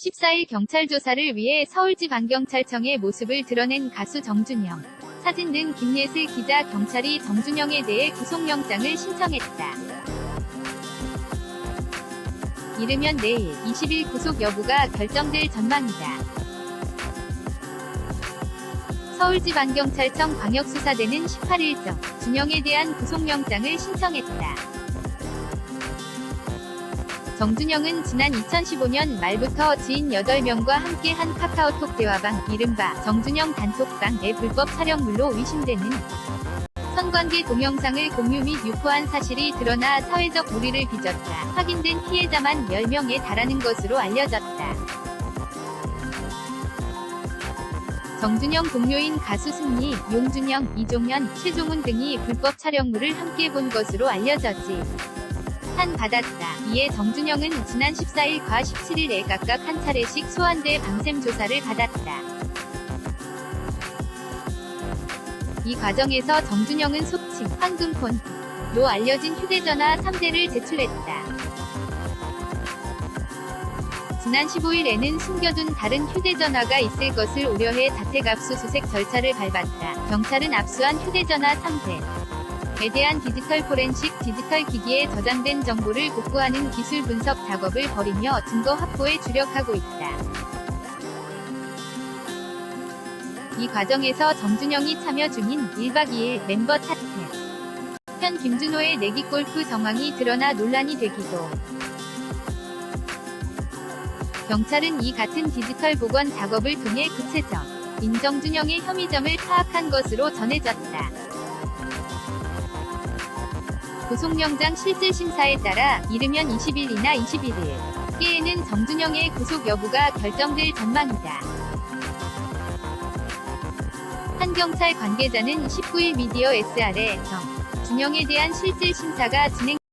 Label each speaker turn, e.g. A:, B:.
A: 14일 경찰 조사를 위해 서울지방경찰청의 모습을 드러낸 가수 정준영. 사진 등 김예슬 기자 경찰이 정준영에 대해 구속영장을 신청했다. 이르면 내일 20일 구속 여부가 결정될 전망이다. 서울지방경찰청 광역수사대는 18일경 준영에 대한 구속영장을 신청했다. 정준영은 지난 2015년 말부터 지인 8명과 함께한 카카오톡 대화방 이른바 정준영 단톡방의 불법 촬영물로 의심되는 성관계 동영상을 공유 및 유포한 사실이 드러나 사회적 무리를 빚었다. 확인된 피해자만 10명에 달하는 것으로 알려졌다. 정준영 동료인 가수 승리, 용준영, 이종현, 최종훈 등이 불법 촬영물을 함께 본 것으로 알려졌지. 한 받았다. 이에 정준영은 지난 14일 과 17일에 각각 한 차례씩 소환돼 방샘 조사를 받았다. 이 과정에서 정준영은 속칭 황금폰로 알려진 휴대전화 3대를 제출했다. 지난 15일에는 숨겨둔 다른 휴대전화가 있을 것을 우려해 자택 압수수색 절차를 밟았다. 경찰은 압수한 휴대전화 3대. 에 대한 디지털 포렌식 디지털 기기에 저장된 정보를 복구하는 기술 분석 작업을 벌이며 증거 확보에 주력하고 있다. 이 과정에서 정준영이 참여 중인 1박 2일 멤버 차트 현 김준호의 내기 골프 정황이 드러나 논란이 되기도 경찰은 이 같은 디지털 복원 작업을 통해 구체적 인정준영의 혐의점을 파악한 것으로 전해졌다. 구속영장 실질 심사에 따라 이르면 20일이나 21일 깨에는 정준영의 구속 여부가 결정될 전망이다. 한 경찰 관계자는 19일 미디어 SR에 정 준영에 대한 실질 심사가 진행